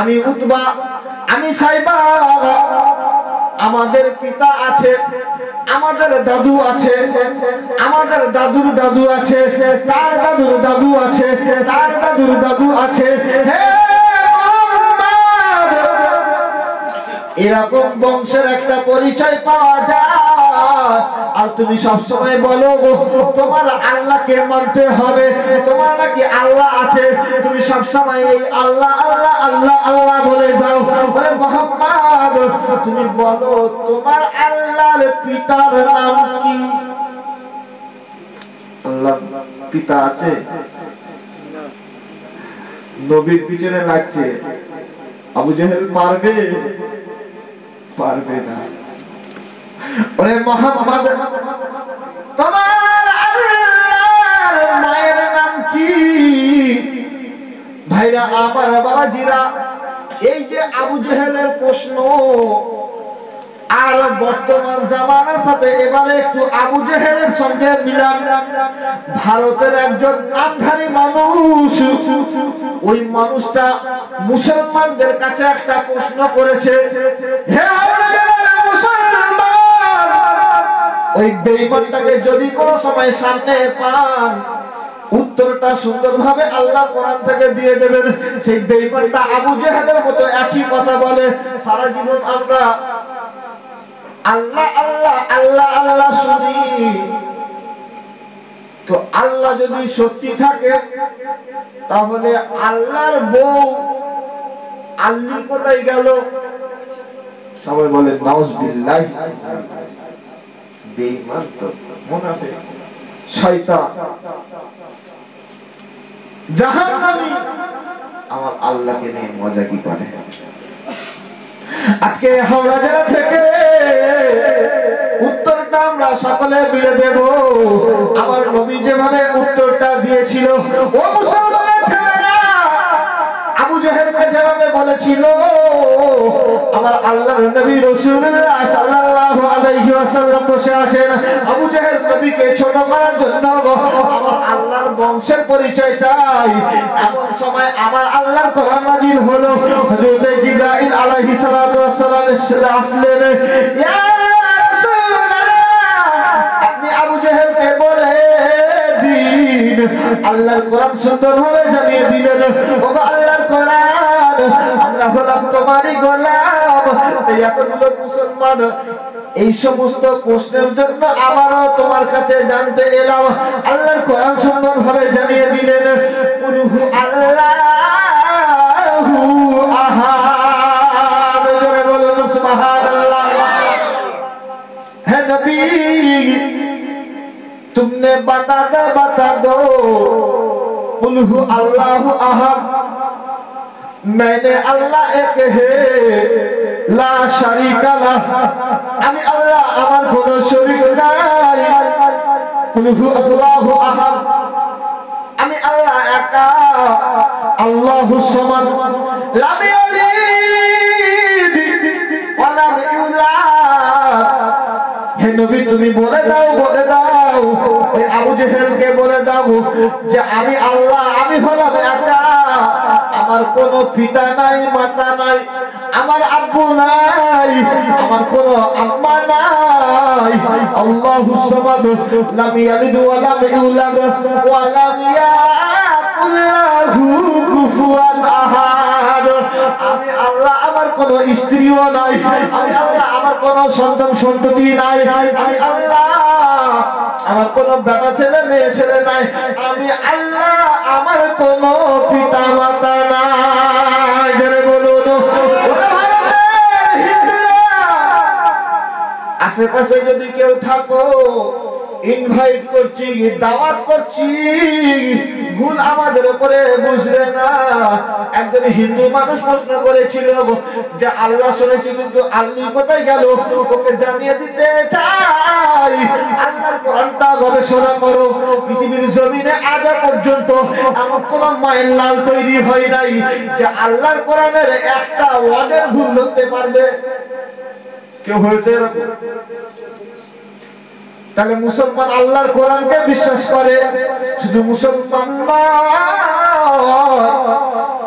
আমি উতবা, আমি সাইবা। আমাদের পিতা আছে, আমাদের দাদু আছে, আমাদের দাদুর দাদু আছে, তার দাদুর দাদু আছে, তার দাদুর দাদু আছে। হে এরকম বংশের একটা পরিচয় পাওয়া যায়। আর তুমি সবসময় বলো তোমার আল্লাহকে মানতে হবে, তোমার নাকি আল্লাহ আছে। তুমি সবসময় এই আল্লাহ আল্লাহ আল্লাহ আল্লাহ বলে যাও। বলে মোহাম্মদ, তুমি বলো, তোমার আল্লাহর পিতার নাম কি? আল্লাহ পিতা আছে? নবীর পিছনে লাগছে। আবু জেহেল পারবে? পারবে না। ওরে মোহাম্মদ, তোমার আল্লাহর মায়ের নাম কি? ভাইরা, আমার বাবাজিরা, এই যে আবু জেহেলের প্রশ্ন আর বর্তমান জামানার সাথে এবারে একটু আবু জেহেলের সঙ্গে মিলান। ভারতের একজন নামধারী মানুষ। ওই মানুষটা মুসলমানদের কাছে একটা প্রশ্ন করেছে ওই বেঈমানটাকে যদি কোনো সময় সামনে পান, উত্তরটা সুন্দরভাবে আল্লাহ কোরআন থেকে দিয়ে দেবেন। সেই বেঈমানটা আবু জেহেলের মতো একই কথা বলে, সারা জীবন আমরা আল্লাহ আল্লাহ আল্লাহ আল্লাহ শুনি। তো আল্লাহ যদি সত্যি থাকে, তাহলে আল্লাহর বউ আল্লি কোথায় গেল? সবাই বলে, নাউজবিল্লাহ। বেঈমান তো মুনাফিক, শয়তান। জাহান্নামী। আমার আল্লাহকে নিয়ে মজা কি করে? আজকে হাওড়া জেলা থেকে উত্তরটা আমরা সকলে মিলে দেব। আমার নবী যেভাবে উত্তরটা দিয়েছিল, ও যেভাবে বলেছিল, আমার আল্লাহ নবী রাসূলুল্লাহ আছেন আবু জেহেল করার জন্য আমার আল্লাহর বংশের পরিচয় চাই। এমন সময় আল্লাহর কোরআন নাযিল হলো। আপনি বলে দিন। জানিয়ে দিলেন ও আল্লাহর কোরআন, আমরা হলাম তোমারই গোলাম। এতগুলো মুসলমান এই সমস্ত প্রশ্নের জন্য আবারও তোমার কাছে জানতে এলাম আল্লাহর কোরআন সুন্দরভাবে জানিয়ে দিলেন কুলহু আল্লাহু আহাদ জোরে বলুন সুবহানাল্লাহ হে নবী तुमने बता दो बता दो कुल्हु अल्लाह अहद मैंने अल्लाह एक है আমি আল্লাহ, আমার কোনো শরীক নাই। আল্লাহু আহাদ। আমি আল্লাহ একা। আল্লাহু সামাদ। হে নবী, তুমি বলে দাও বলে দাও। জেহেলকে বলে দাও যে আমি আল্লাহ, আমি হলাম একা আমার কোনো পিতা নাই, মাতা নাই, আমার আব্বু নাই, আমার কোনো আম্মা নাই। আল্লাহু সামাদ, লাম ইয়ালিদ ওয়া লাম ইউলাদ ওয়া লাম ইয়াকুল লাহু কুফুয়ান আহাদ। আমি আল্লাহ, আমার কোনো স্ত্রীও নাই। আমি আল্লাহ, আমার কোনো সন্তান সন্ততি নাই। আমি আল্লাহ আমার কোনো বেটা ছেলে, মেয়ে ছেলে নাই। আমি আল্লাহ, আমার কোনো পিতা মাতা নাই বলুন। আশেপাশে যদি কেউ থাকো ইনভাইট করছি, দাওয়াত করছি। ভুল আমাদের উপরে বুঝবে না। একজন হিন্দু মানুষ প্রশ্ন করেছিল যে, আল্লাহ শুনেছি কিন্তু আল্লাহ কোথায় গেল? ওকে জানিয়ে দিতে চাই। আল্লাহর কোরআনটা গবেষণা করো। পৃথিবীর জমিনে আজ পর্যন্ত আমার কোন মায়ের লাল তৈরি হয় নাই যে, আল্লাহর কোরআনের একটা ওয়ার্ডের ভুল ধরতে পারবে। কেউ হয়েছে এরকম? তাহলে মুসলমান আল্লাহর কোরআনকে বিশ্বাস করে। শুধু মুসলমান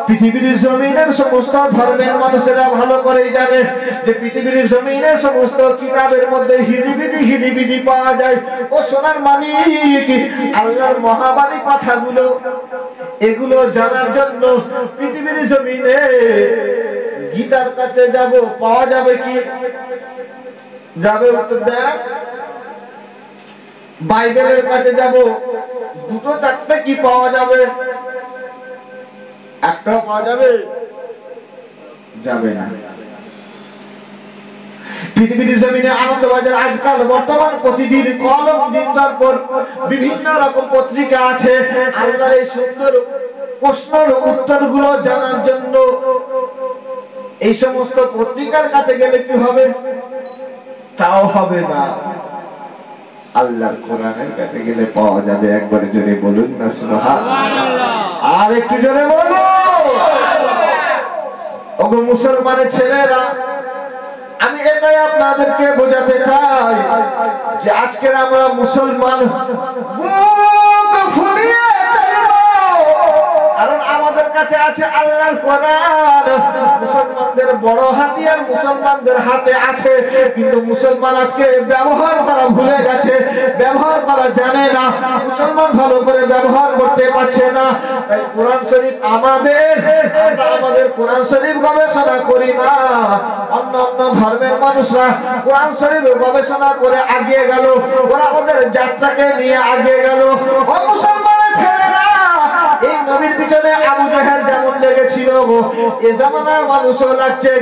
পৃথিবীর জমিনের সমস্ত ধর্মের মানুষেরা ভালো করেই জানে যে পৃথিবীর জমিনের সমস্ত কিতাবের মধ্যে হিজিবিজি হিজিবিজি পাওয়া যায়। ও সোনার মালিক, আল্লাহর মহাবাণী কথাগুলো, এগুলো জানার জন্য পৃথিবীর জমিনে গীতার কাছে যাব, পাওয়া যাবে কি? যাবে উত্তর দেয় বাইবেলের কাছে যাব, দুটো চারটে কি পাওয়া যাবে? একটাও পাওয়া যাবে? যাবে না। পত্রিকা আছে। এই সুন্দর জানার জন্য এই সমস্ত পত্রিকার কাছে গেলে কি হবে? তাও হবে না। আল্লাহর কোরআনের কাছে গেলে পাওয়া যাবে একবারে জোরে বলুন না আর একটু জোরে বলো ওগো মুসলমানের ছেলেরা আমি এটাই আপনাদেরকে বোঝাতে চাই যে আজকের আমরা মুসলমান কারণ আমাদের কাছে আছে আল্লাহর কোরআন মুসলমানদের বড় হাতিয়ার মুসলমানদের হাতে আছে। কিন্তু মুসলমান আজকে ব্যবহার করা ভুলে গেছে। ব্যবহার করা জানে না। মুসলমান ভালো করে ব্যবহার করতে পারছে না। তাই কোরআন শরীফ আমাদের, আমরা আমাদের কোরআন শরীফ গবেষণা করি না। অন্য অন্য ধর্মের মানুষরা কোরআন শরীফ গবেষণা করে আগিয়ে গেল। ওরা ওদের যাত্রাকে নিয়ে আগিয়ে গেল। ও এই নবীর পিছনে আবু জাহেল যেমন লেগেছিল, এ জামানার মানুষও লাগছে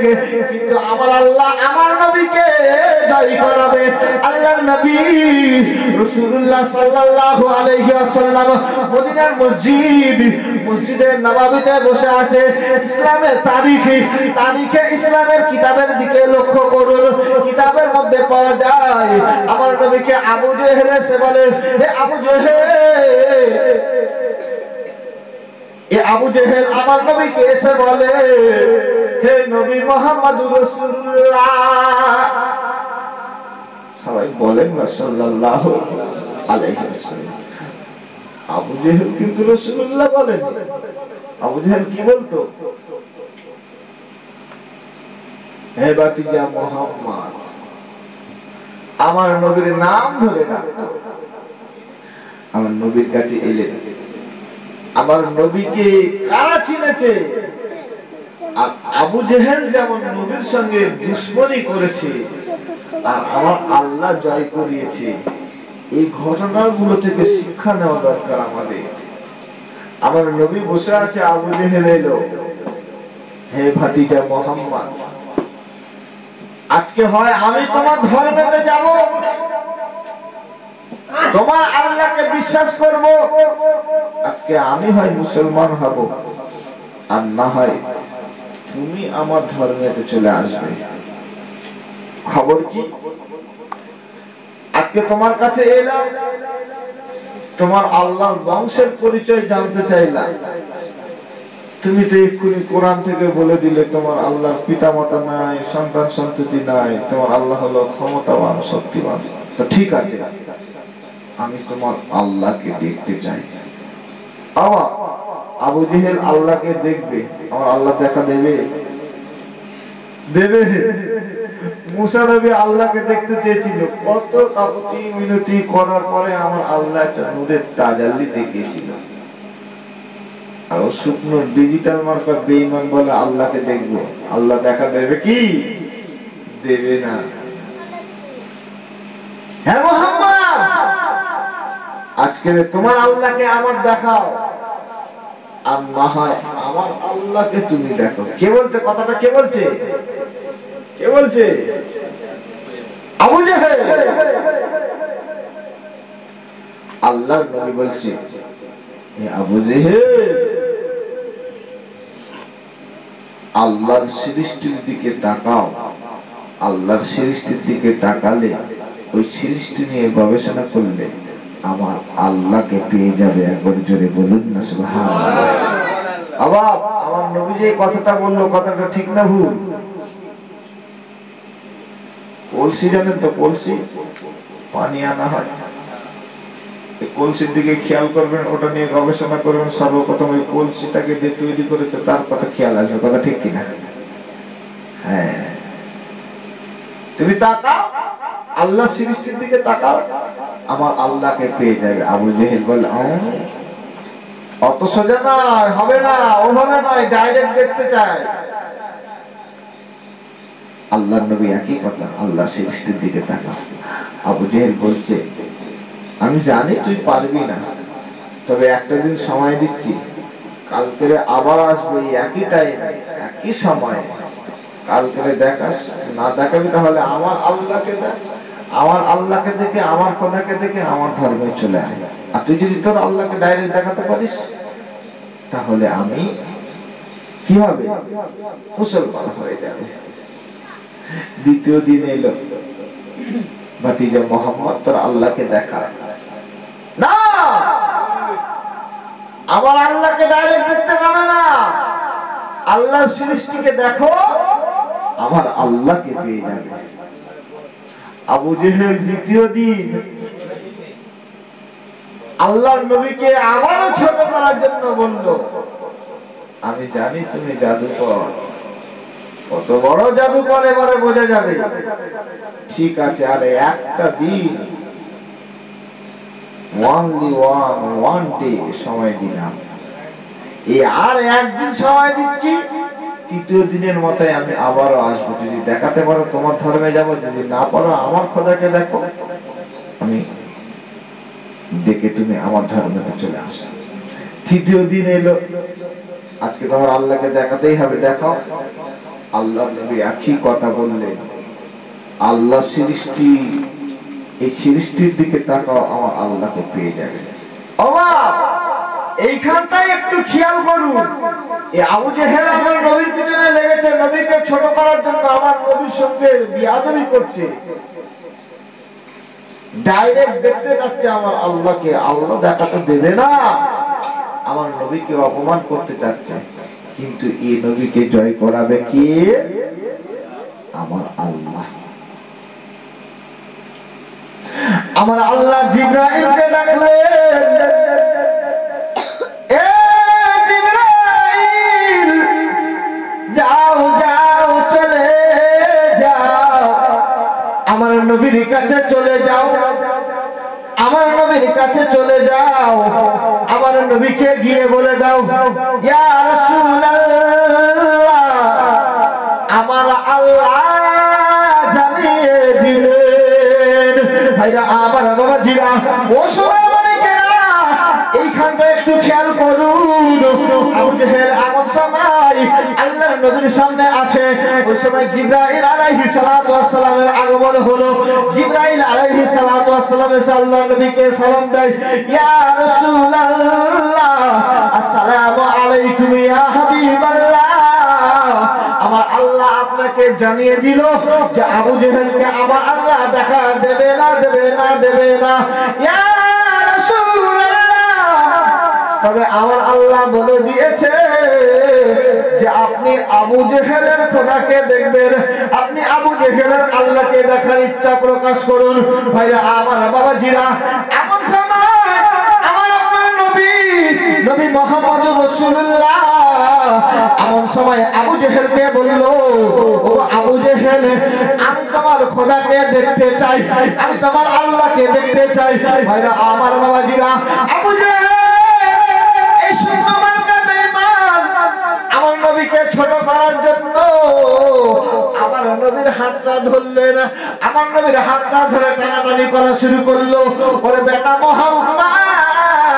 কিন্তু আমার আল্লাহ আমার নবীকে জয় করাবে। আল্লাহর নবী রাসূলুল্লাহ সাল্লাল্লাহু আলাইহি ওয়াসাল্লাম মদিনার মসজিদ, মসজিদে নববীতে বসে আছে। ইসলামের তারিখে তারিখে ইসলামের কিতাবের দিকে লক্ষ্য করুন। কিতাবের মধ্যে পাওয়া যায়, আমার নবীকে আবু জেহেল সে বলে, হে আবু জেহেল আবু জেহেল আমার নবীকে এসে বলে, হে নবী সবাই বলেন না সাল্লাল্লাহু আলাইহি ওয়াসাল্লাম। আবু জেহেল কিন্তু বলেন। আবু জেহেল কি বলতো? হে বাতিজা মোহাম্মদ, আমার নবীর নাম ধরে ডাকতো আমার নবীর কাছে এলেন আমার নবীকে কারা চিনেছে? আবু জেহেল যেমন নবীর সঙ্গে দুশ্মনী করেছে, আর আমার আল্লাহ জয় করিয়েছে। এই ঘটনাগুলো থেকে শিক্ষা নেওয়া দরকার আমাদের। আমার নবী বসে আছে, আবু জেহেল এলো। হে ভাতিজা মোহাম্মদ, আজকে হয় আমি তোমার ধর্মেতে যাব? তোমার আল্লাহকে বিশ্বাস করব। আজকে আমি হয় মুসলমান হব, আর না হয় তুমি আমার ধর্মেতে চলে আসবে। খবর কি? আজকে তোমার কাছে এলাম, তোমার আল্লাহর বংশের পরিচয় জানতে চাইলাম। তুমি তো এক্ষুনি কোরআন থেকে বলে দিলে, তোমার আল্লাহর পিতা মাতা নাই সন্তান সন্ততি নাই, তোমার আল্লাহ হলো ক্ষমতাবান শক্তিবান তো ঠিক আছে। আমি তোমার আল্লাহকে দেখতে চাই। আবার আবু জেহেল আল্লাহকে দেখবে, আমার আল্লাহ দেখা দেবে। দেবে। মুসা নবী আল্লাহকে দেখতে চেয়েছিল। কত কাপতি মিনতি করার পরে আমার আল্লাহ একটা তাজাল্লি দেখিয়েছিল। শুকনো ডিজিটাল মার্কার বেঈমান বলে আল্লাহকে দেখব। আল্লাহ দেখা দেবে কি? দেবে না। হ্যাঁ আজকে তোমার আল্লাহকে আমার দেখাও। আর না হয় আমার আল্লাহকে তুমি দেখো। কে বলছে? কথাটা কে বলছে? কে বলছে? আল্লাহর নবী বলছে আবু জেহেল, আল্লাহর সৃষ্টির দিকে তাকাও। আল্লাহর সৃষ্টির দিকে তাকালে ওই সৃষ্টি নিয়ে গবেষণা করলে আমার আল্লাহকে পেয়ে যাবে, একবার জোরে বলুন না, সুবহানাল্লাহ। আবার আমার নবী যে কথাটা বলল, কথাটা ঠিক না ভুল? কলসি, জানেন তো কলসি? পানি আনা হয়। কলসির দিকে খেয়াল করবেন, ওটা নিয়ে গবেষণা করবেন, সর্বপ্রথম ওই কলসিটাকে যে তৈরি করেছে, তার কথা খেয়াল আসবে, কথা ঠিক কিনা? হ্যাঁ। তুমি তাকাও, আল্লাহ সৃষ্টির দিকে তাকাও। আমার আল্লাহকে পেয়ে যাবে আবু জেহেল বলে অত সোজা নয়, হবে না, ওভাবে নয় ডাইরেক্ট দেখতে চায়। আল্লাহ নবী একই কথা, আল্লাহ সৃষ্টির দিকে আবু জেহেল বলছে, আমি জানি তুই পারবি না, তবে একটা দিন সময় দিচ্ছি। কালকে আবার আসব একই টাইম একই সময়। কালকে দেখাস, না দেখাবি তাহলে আমার আল্লাহকে দেখ। আমার আল্লাহকে দেখে, আমার খোদাকে দেখে, আমার ধর্মে চলে আয়। আর তুই যদি তোর আল্লাহকে ডাইরেক্ট দেখাতে পারিস, তাহলে আমি কি হবে? মুসলমান হয়ে যাবে। দ্বিতীয় দিন এলো। ভাতিজা মোহাম্মদ তোর আল্লাহকে দেখা না! আমার আল্লাহকে ডাইরেক্ট দেখতে পাবে না। আল্লাহর সৃষ্টিকে দেখো, আমার আল্লাহকে পেয়ে যাবে। আবু জেহেল দ্বিতীয় দিন। আল্লাহর নবীকে আবারও ছোট করার জন্য বলল, আমি জানি তুমি জাদুকর। কত বড় জাদুকর এবারে বোঝা যাবে। ঠিক আছে, আরে একটা দিন। ওয়ানলি ওয়ান ওয়ান ডে সময় দিলাম। এই আর একদিন সময় দিচ্ছি। তৃতীয় দিনের মতোই আমি আবারও আসব। যদি দেখাতে পারো তোমার ধর্মে যাব, যদি না পারো আমার খোদাকে দেখো। আমি ডেকে তুমি আমার ধর্মে চলে আসো তৃতীয় দিন এলো। আজকে তোমার আল্লাহকে দেখাতেই হবে, দেখাও। আল্লাহ নবী একই কথা বললেন। আল্লাহ সৃষ্টি, এই সৃষ্টির দিকে তাকাও, আমার আল্লাহকে পেয়ে যাবে। অবাক! এইখানটাই একটু খেয়াল করুন। আবু আমার লেগেছে, নবীকে ছোট করার জন্য আমার করছে। ডাইরেক্ট দেখতে যাচ্ছে আমার দেবে না। আমার অপমান করতে চাচ্ছে। কিন্তু এই নবীকে জয় করাবে কে? আমার আল্লাহ। আমার আল্লাহ জিব্রাইলকে ডাকলেন। নবীর কাছে চলে যাও। আমার নবীর কাছে চলে যাও। আমার নবীকে গিয়ে বলে দাও, ইয়া রাসূলুল্লাহ, আমার আল্লাহ জানিয়ে দিলেন। ভাইরা, আমার বাবাজিরা, ও অনেকেরা এইখানটা একটু খেয়াল করুন। আবু জেহেল সময় আল্লাহর নবীর সামনে ওই সময় জিব্রাইল সালাতু আগমন হলো। জিব্রাইল সালাতু এসে আল্লাহর নবীকে সালাম দেয়, ইয়া রাসূলুল্লাহ, আসসালামু আলাইকুম ইয়া হাবিবাল্লাহ। আমার আল্লাহ আপনাকে জানিয়ে দিল যে আবু জেহেলকে আমার আল্লাহ দেখা দেবে না দেবে না দেবে না। ইয়া তবে আমার আল্লাহ বলে দিয়েছে যে আপনি আবু জেহেলের খোদাকে দেখবেন। আপনি আবু জেহেলের আল্লাহকে দেখার ইচ্ছা প্রকাশ করুন। ভাইরা, আমার এমন সময় আমার এমন সময় আবু জেহেলকে আমি তোমার দেখতে আমি তোমার আল্লাহকে ভাইরা, আমার বাবাজিরা, আবু আমার নবীকে ছোট জন্য নবীর হাতটা আমার নবীর হাতটা ধরে টানাটানি করা শুরু করল। ওরে বেটা মোহাম্মদ।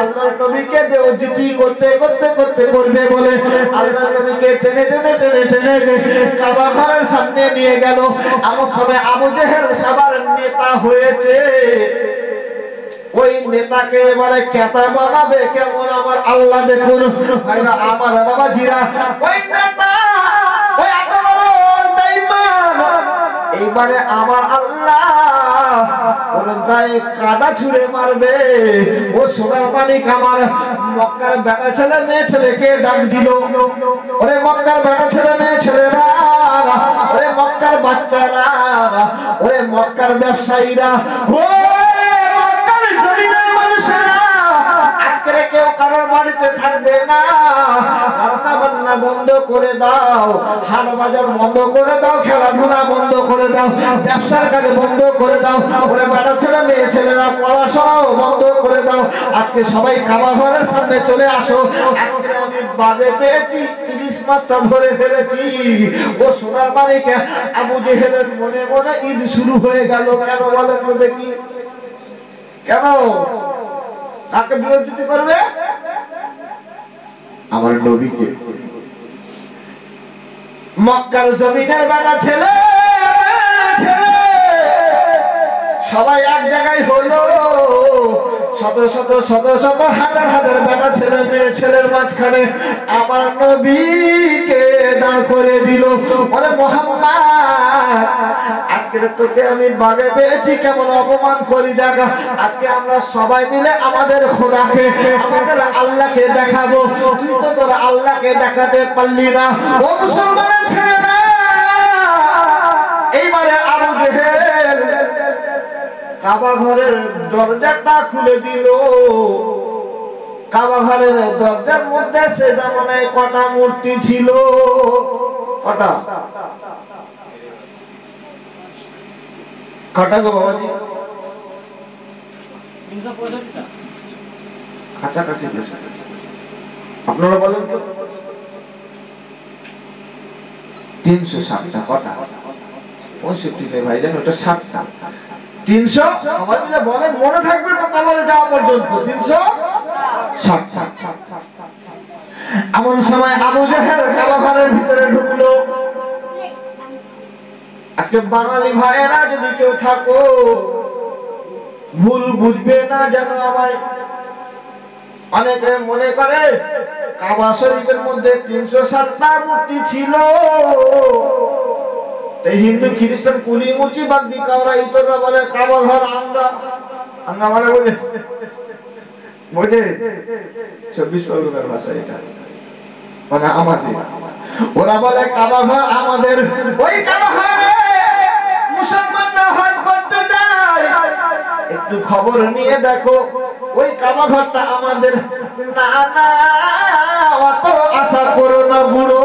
আল্লাহর নবীকে করতে করতে করতে করবে বলে আল্লাহর নবীকে টেনে টেনে টেনে টেনে কাবা ঘরের সামনে নিয়ে গেল। আবু সবার নেতা হয়েছে। ওই নেতাকে এবারে কেতা বানাবে? কেমন আমার আল্লাহ দেখুন। আমার বাবা জিরা ওই নেতা এইবারে আমার আল্লাহ ওর গায়ে কাদা ছুড়ে মারবে। ও সোনার মালিক আমার, মক্কার বেটা ছেলে, মেয়ে ছেলেকে ডাক দিল। ওরে মক্কার বেটা ছেলে, মেয়ে ছেলেরা, ওরে মক্কার বাচ্চারা, ওরে মক্কার ব্যবসায়ীরা, ও মানুষেরা, আজকে কেউ কারোর বাড়িতে থাকবে না। বন্ধ করে দাও। হাট বাজার বন্ধ করে দাও, খেলাধুলা বন্ধ করে দাও, ব্যবসার কাজে বন্ধ করে দাও। ওরে বেটা ছেলে, মেয়ে ছেলেরা, পড়াশোনাও বন্ধ করে দাও। আজকে সবাই খাওয়া ঘরের সামনে চলে আসো। বাজে পেয়েছি ইলিশ মাছটা ধরে ফেলেছি। ও সোনার আবু জেহেলের মনে মনে ঈদ শুরু হয়ে গেল। কেন বলেন তো দেখি। কেন? কাকে বিরোধিতা করবে? আমার নবীকে। মক্কার জমিনের বেটা ছেলে ছেলে। সবাই এক জায়গায় হলো। শত শত শত শত হাজার হাজার বেটা ছেলে মেয়ে ছেলের মাঝখানে আমার নবীকে দাঁড় করে দিল। ওরে মোহাম্মদ আজকে তোকে আমি বাগে পেয়েছি, কেমন অপমান করি দেখা। আজকে আমরা সবাই মিলে আমাদের খোদাকে, আমাদের আল্লাহকে দেখাবো। তুই তো তোর আল্লাহকে দেখাতে পারলি না। ও মুসলমানের ছেলেরা এইবারে আবু জেহেল কাবা ঘরের দরজাটা খুলে দিল। কাবা ঘরের দরজার মধ্যে সে জামানায় কটা মূর্তি ছিল? কটা? কটা গো বাবাজি? কাছাকাছি আপনারা বলেন তো। তিনশো ষাটটা, কটা? পঁয়ষট্টি ভাই, জানো, ওটা ষাটটা। তিনশো? সবাই মিলে বলেন, মনে থাকবে তো কামালে যাওয়া পর্যন্ত। তিনশো? ষাটটা এমন সময় আবু জাহেল কাবাঘরের ভিতরে ঢুকলো। আজকে বাঙালি ভাইয়েরা যদি কেউ থাকো, ভুল বুঝবে না যেন আমায়। অনেকে মনে করে, কাবা শরীফের মধ্যে তিনশো সাতটা মূর্তি ছিল। তো হিন্দু খ্রিস্টান কুলি মুচি বাদ দি কাওরা ইতরা বলে কাবা ঘর আঙ্গা আঙ্গা মানে বোঝে বোঝে চব্বিশ পরগনার ভাষা এটা। মানে আমাদের। ওরা বলে কাবা ঘর আমাদের। ওই কাবা ঘরে মুসলমানরা হজ করতে যায়। একটু খবর নিয়ে দেখো, ওই কাবা ঘরটা আমাদের। না না, অত আশা করো না বুড়ো।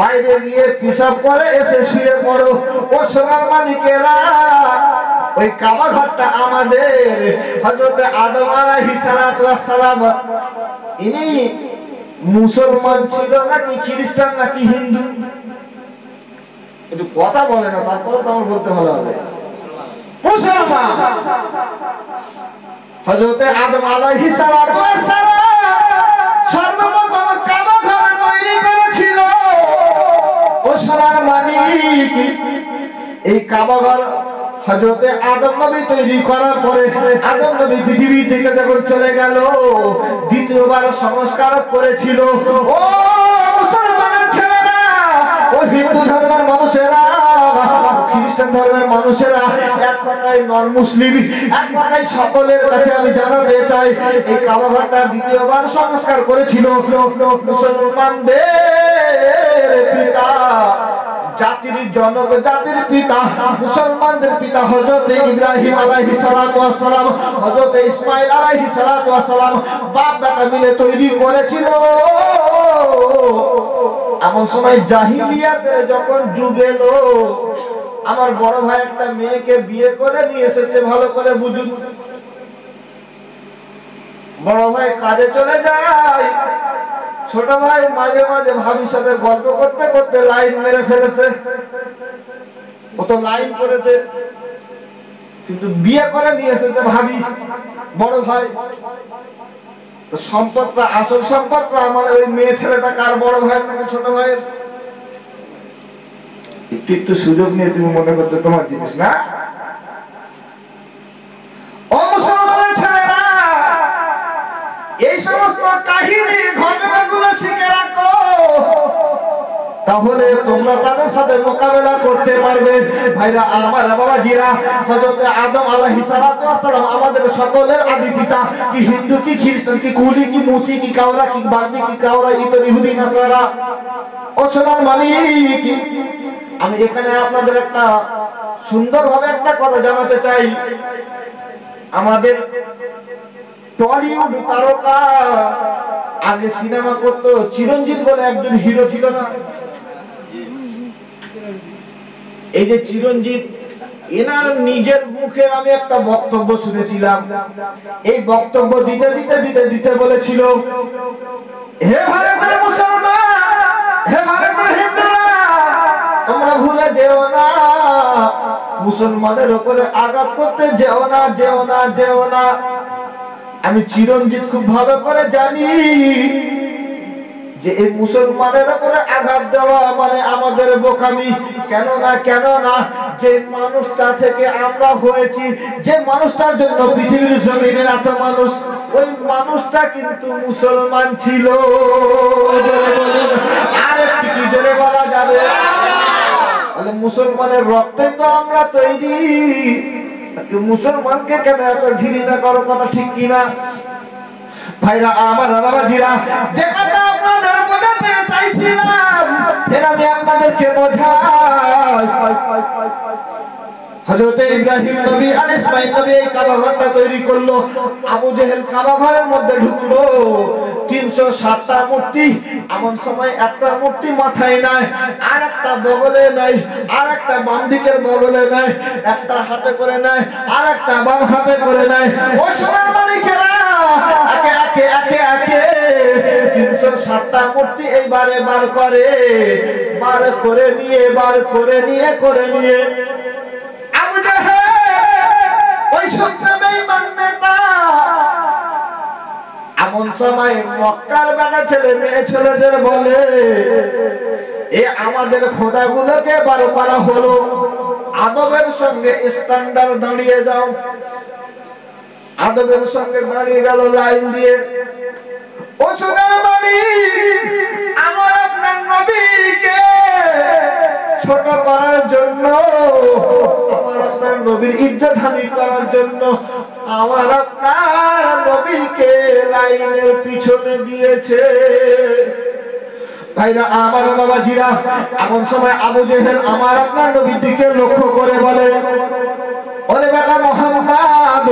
বাইরে গিয়ে পিসাব করে, এসে শুয়ে পড়ো। ও সোনার মালিকেরা, ওই কাবা ঘরটা আমাদের। হজরতে আদম আলাইহিস সালাম ইনি মুসলমান ছিল নাকি খ্রিস্টান নাকি হিন্দু? একটু কথা বলে না তারপরে তো আমার বলতে ভালো হবে। মুসলমান! হযরতে আদম আলাইহিস সালাম সর্বপ্রথম সোনার মালিক। এই কাবা ঘর হযরতে আদম নবী তৈরি করার পরে আদম নবী পৃথিবী থেকে যখন চলে গেল, দ্বিতীয়বার সংস্কার করেছিল। ও মুসলমানের ছেলেরা, ও হিন্দু ধর্মের মানুষেরা, খ্রিস্টান ধর্মের মানুষেরা, এক কথায় নন মুসলিম, এক কথায় সকলের কাছে আমি জানাতে চাই, এই কাবাঘরটা দ্বিতীয়বার সংস্কার করেছিল। মুসলমানদের জাতির জনক, জাতির পিতা, মুসলমানদের পিতা হযরত ইব্রাহিম আলাইহিস সালাতু ওয়াস সালাম হযরত ইসমাঈল আলাইহিস সালাতু ওয়াস সালাম বাপ বেটা মিলে তৈরি করেছিল। এমন সময় জাহিলিয়াতের যখন যুগ এলো, আমার বড় ভাই একটা মেয়েকে বিয়ে করে নিয়ে এসেছে, ভালো করে বুঝুন। বড় ভাই কাজে চলে যায়। ছোট ভাই মাঝে মাঝে ভাবির সাথে গল্প করতে করতে লাইন মেরে ফেলেছে। ও তো লাইন করেছে, কিন্তু বিয়ে করে নিয়ে এসেছে ভাবি, বড় ভাই। তো সম্পদটা, আসল সম্পদটা আমার ওই মেয়ে ছেলেটা কার বড় ভাইয়ের নাকি ছোট ভাইয়ের? একটু একটু সুযোগ নিয়ে তুমি মনে করছ তোমার জিনিস, না? এই সমস্ত কাহিনী তাহলে তোমরা তাদের সাথে মোকাবেলা করতে পারবে। ভাইরা, আমার বাবাজিরা, হযরত আদম আলাইহিস সালাতু ওয়াসসালাম আমাদের সকলের আদি পিতা, কি হিন্দু, কি খ্রিস্টান, কি কুলি, কি মুচি, কি কাওরা, কি বাগদি, কি কাওরা, ইতর ইহুদি, নাসারা। ও সোনার মালিক, আমি এখানে আপনাদের একটা সুন্দরভাবে একটা কথা জানাতে চাই। আমাদের টলিউড তারকা আগে সিনেমা করতো, চিরঞ্জিত বলে একজন হিরো ছিল না। এই যে চিরঞ্জিত, এনার নিজের মুখে আমি একটা বক্তব্য শুনেছিলাম। এই বক্তব্য দিতে দিতে দিতে দিতে বলেছিল, হে ভারতের মুসলমান, হে ভারতের হিন্দুরা, তোমরা ভুলে যেও না। মুসলমানের উপরে আঘাত করতে যেও না যেও না যেও না। আমি চিরঞ্জিত খুব ভালো করে জানি যে এই মুসলমানের উপরে আঘাত দেওয়া মানে আমাদের বোকামি। কেন না কেন না যে মানুষটা থেকে আমরা হয়েছি, যে মানুষটার জন্য পৃথিবীর জমিনের এত মানুষ, ওই মানুষটা কিন্তু মুসলমান ছিল। আর একটু কি জোরে বলা যাবে? তাহলে মুসলমানের রক্তে তো আমরা তৈরি। মুসলমানকে কেন এত ঘৃণা করো? কথা ঠিক কিনা? ভাইরা, আমার বাবাজিরা যে কথা আপনাদের বোঝাতে চাইছিলাম, এর আমি আপনাদেরকে বোঝাই। হযরত ইব্রাহিম নবী, আর ইসমাঈল নবী এই কাবা ঘরটা তৈরি করল। আবু জেহেল কাবা ঘরের মধ্যে ঢুকলো। 307টা মূর্তি, এমন সময় একটা মাথায় আর একটা বগলে আর একটা বগলে একটা হাতে করে নাই, আর একটা বাম হাতে করে নাই। ও সোনার মালিকেরা একে একে একে একে 307টা মূর্তি এইবারে বার করে। বার করে নিয়ে, বার করে নিয়ে করে নিয়ে। ওই বেঈমান নেতা এমন সময় মক্কার বেটা ছেলে, মেয়ে ছেলেদের বলে, এ আমাদের খোদাগুলোকে বারো করা হলো। আদবের সঙ্গে স্ট্যান্ডার্ড দাঁড়িয়ে যাও। আদবের সঙ্গে দাঁড়িয়ে গেল লাইন দিয়ে। ও সোনার মালিক আমার আপনার নবীকে ছোট করার জন্য, আমার আপনার নবীর ইজ্জত হানি করার জন্য আমার আপনার নবীকে লাইনের পিছনে দিয়েছে। ভাইরা, আমার বাবাজিরা, এমন সময় আবু জেহেল আমার আপনার নবীর দিকে লক্ষ্য করে বলে, ওরে বেটা মোহাম্মদ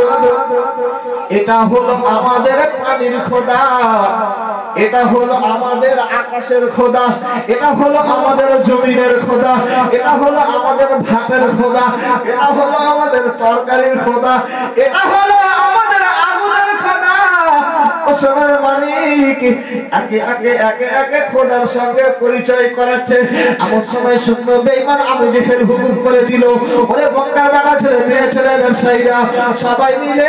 এটা হলো আমাদের পানির খোদা। এটা হলো আমাদের আকাশের খোদা। এটা হলো আমাদের জমিনের খোদা। এটা হলো আমাদের ভাতের খোদা। এটা হলো আমাদের তরকারির খোদা। এটা হলো আমাদের আগুনের খোদা। ও সোনার মালিক, একে একে একে একে খোদার সঙ্গে পরিচয় করাচ্ছে। এমন সময় শূন্য বেইমান আবু জেহেল হুকুম করে দিল, ওরে বঙ্গার বেটা ছেলে, মেয়ে ছেলে, ব্যবসায়ীরা, সবাই মিলে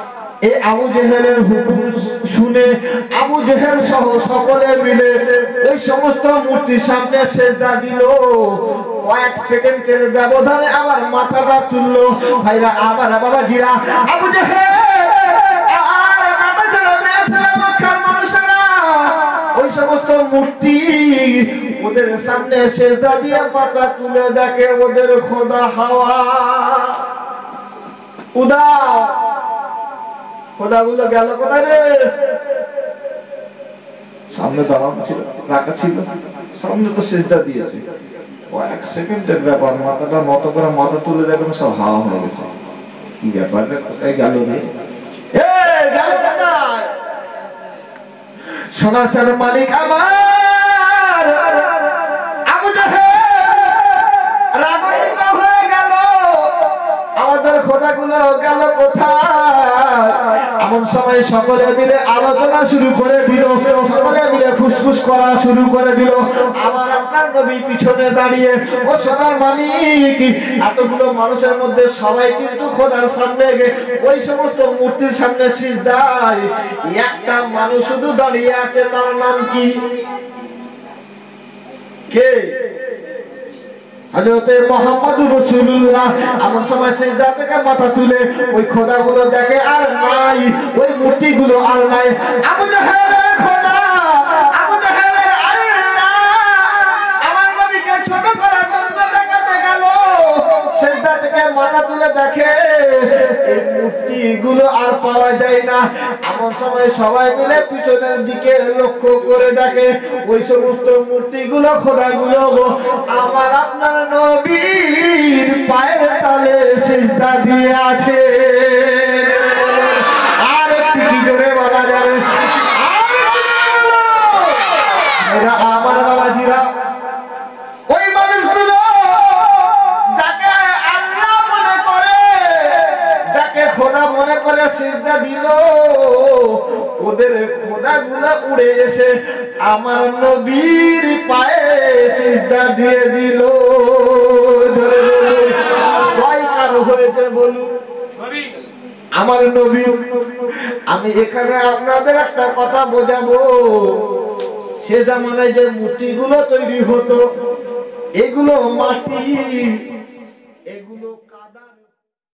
এই আবু জেহেলের হুকুম শুনে আবু জেহেল সহ সকলে মিলে ওই সমস্ত মূর্তির সামনে সেজদা দিল। কয়েক সেকেন্ডের ব্যবধানে আমার মাথাটা তুললো। ভাইরা, আমার আবু জেহেল! বাবা ওই সমস্ত মূর্তির ওদের সামনে সেজদা দিয়ে মাথা তুলে দেখে ওদের খোদা হাওয়া। উদাও খোদাগুলো গেল কোথায় রে? সামনে ছিল, রাখা ছিল। সামনে তো সেজদা দিয়েছে। এক সেকেন্ডের ব্যাপার, মাথাটা মতো করে মাথা তুলে সব হাওয়া হয়ে গেছে। কি ব্যাপার রে, কোথায় গেল রে? সোনার চাঁদ মালিক আমার, আবু রাগান্বিত হয়ে গেল। আমাদের খোদাগুলো গেল কোথায়? এমন সময় সকলে মিলে আলোচনা শুরু করে দিল। সকলে মিলে ফুসফুস করা শুরু করে দিল। আমার আপনার নবী পিছনে দাঁড়িয়ে, ও সোনার মানিক এতগুলো মানুষের মধ্যে সবাই কিন্তু খোদার সামনে ওই সমস্ত মূর্তির সামনে সিজদায় একটা মানুষ শুধু দাঁড়িয়ে আছে, তার নাম কি? কে? হযরতে মোহাম্মদ রসুল্লাহ আমার সময় সিজদা থেকে মাথা তুলে ওই খোদাগুলো দেখে, আর নাই, ওই মূর্তিগুলো আর নাই। আবু জাহেলের থেকে মাথা তুলে দেখে, এই মূর্তিগুলো আর পাওয়া যায় না। এমন সময় সবাই মিলে পিছনের দিকে লক্ষ্য করে দেখে, ওই সমস্ত মূর্তিগুলো, খোদাগুলো আমার আপনার নবীর পায়ের তালে সিজদা দিয়ে আছে আর একটু কি করে বলা যাবে আর একটু জোরে বলো। এরা আমার বাবাজিরা ওই মানুষগুলো যাকে আল্লাহ মনে করে যাকে খোদা মনে করে সিজদা দিল। ওদের খোদাগুলো উড়ে এসে আমার নবীর পায়ে সিজদা দিয়ে দিল। ধরে ভয় কার হয়েছে বলুন? আমার নবী, আমি এখানে আপনাদের একটা কথা বোঝাবো। সে জামানায় যে মূর্তিগুলো তৈরি হতো, এগুলো মাটি